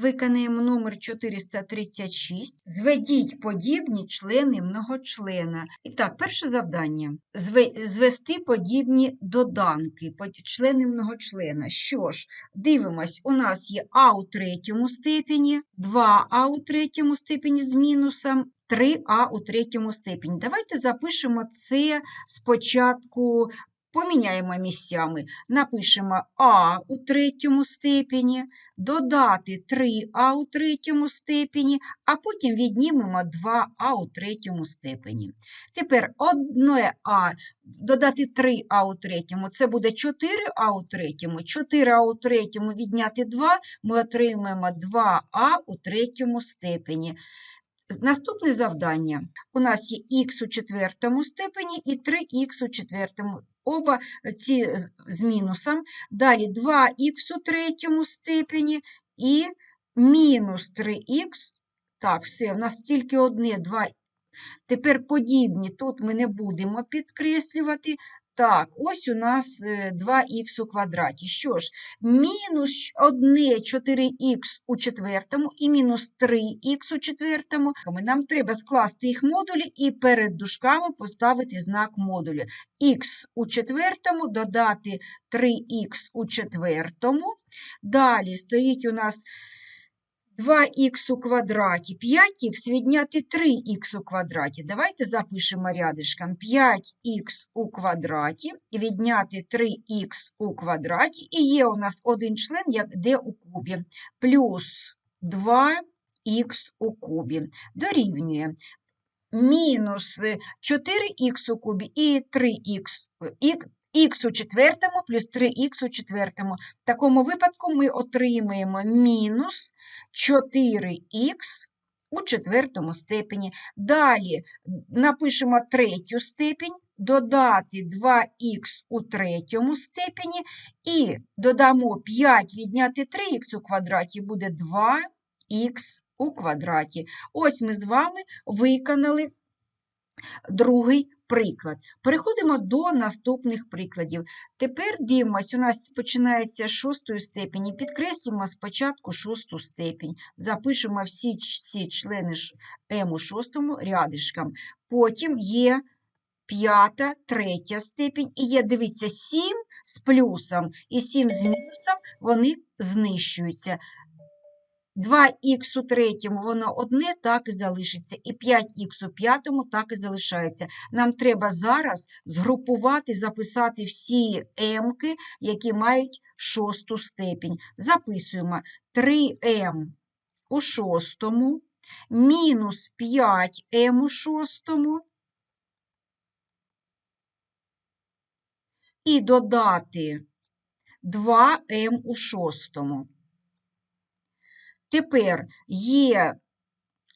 Виконаємо номер 436. Зведіть подібні члени многочлена. І так, перше завдання. Звести подібні доданки, члени многочлена. Що ж, дивимось, у нас є А у третьому степені, 2А у третьому степені з мінусом, 3А у третьому степені. Давайте запишемо це спочатку, поміняємо місцями. Напишемо А у третьому степені, додати 3а у третьому степені, а потім віднімемо 2а у третьому степені. Тепер одне а додати 3а у третьому, це буде 4а у третьому. 4а у третьому відняти 2, ми отримаємо 2а у третьому степені. Наступне завдання. У нас є х у четвертому степені і 3х у четвертому. Оба ці з- мінусом. Далі 2х у третьому степені і мінус 3х. Так, все, в нас тільки одне 2. Тепер подібні, тут ми не будемо підкреслювати. Так, ось у нас е, 2х у квадраті. Що ж, мінус 1 4х у четвертому і мінус 3х у четвертому. Нам треба скласти їх модулі і перед дужками поставити знак модуля. х у четвертому додати 3х у четвертому. Далі стоїть у нас 2х у квадраті, 5х відняти 3х у квадраті. Давайте запишемо рядишком 5х у квадраті відняти 3х у квадраті. І є у нас один член, як де у кубі, плюс 2х у кубі. Дорівнює мінус 4х у кубі і 3х. Х у четвертому плюс 3х у четвертому. В такому випадку ми отримаємо мінус 4х у четвертому степені. Далі напишемо третю степень, додати 2х у третьому степені і додамо 5 відняти 3х у квадраті буде 2х у квадраті. Ось ми з вами виконали другий приклад. Переходимо до наступних прикладів. Тепер дивимось, у нас починається з шостої степені. Підкреслюємо спочатку шосту степень. Запишемо всі, всі члени М у шостому рядишком. Потім є п'ята, третя степень. І є, дивіться, 7 з плюсом і 7 з мінусом, вони знищуються. 2х у третьому, воно одне так і залишиться, і 5х у п'ятому так і залишається. Нам треба зараз згрупувати, записати всі емки, які мають шосту степінь. Записуємо 3m у шостому, мінус 5m у шостому, і додати 2m у шостому. Тепер є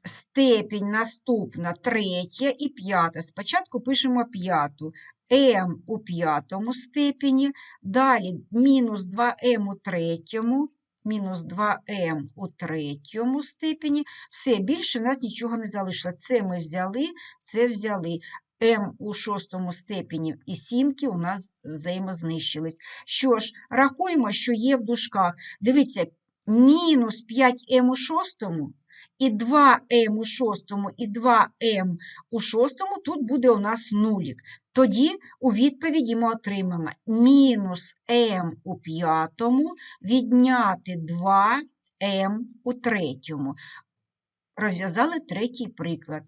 степінь наступна третя і п'ята. Спочатку пишемо п'яту. m у п'ятому степені, далі мінус 2m у третьому, мінус 2m у третьому степені. Все, більше у нас нічого не залишило. Це ми взяли, це взяли. m у шостому степені і сімки у нас взаємознищились. Що ж, рахуємо, що є в дужках. Дивіться, мінус 5m у шостому і 2m у шостому і 2m у шостому, тут буде у нас нулік. Тоді у відповіді ми отримаємо мінус m у п'ятому відняти 2m у третьому. Розв'язали третій приклад.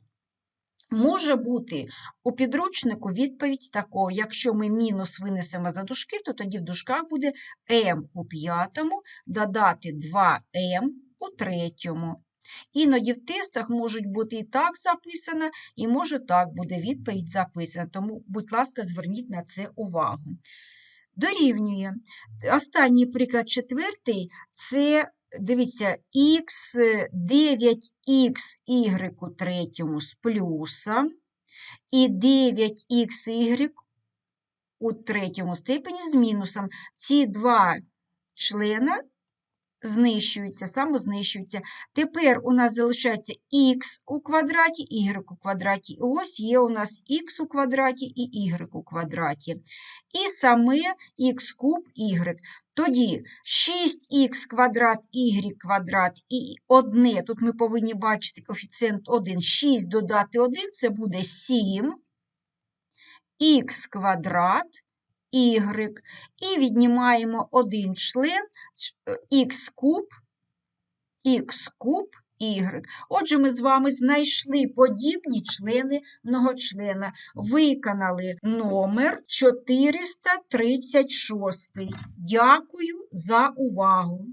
Може бути у підручнику відповідь такого, якщо ми мінус винесемо за дужки, то тоді в дужках буде m у п'ятому додати 2m у третьому. Іноді в тестах можуть бути і так записано, і може так буде відповідь записана. Тому, будь ласка, зверніть на це увагу. Дорівнює. Останній приклад четвертий це, дивіться, х 9х у третьому з плюсом і 9х у третьому степені з мінусом. Ці два члена знищуються, самознищуються. Тепер у нас залишається х у квадраті, y у квадраті. І ось є у нас х у квадраті і y у квадраті. І саме х куб y. Тоді 6х квадрат y квадрат і одне, тут ми повинні бачити коефіцієнт 1, 6 додати 1, це буде 7, х квадрат, y, і віднімаємо один член, х куб, х куб, y. Отже, ми з вами знайшли подібні члени многочлена, виконали номер 436. Дякую за увагу!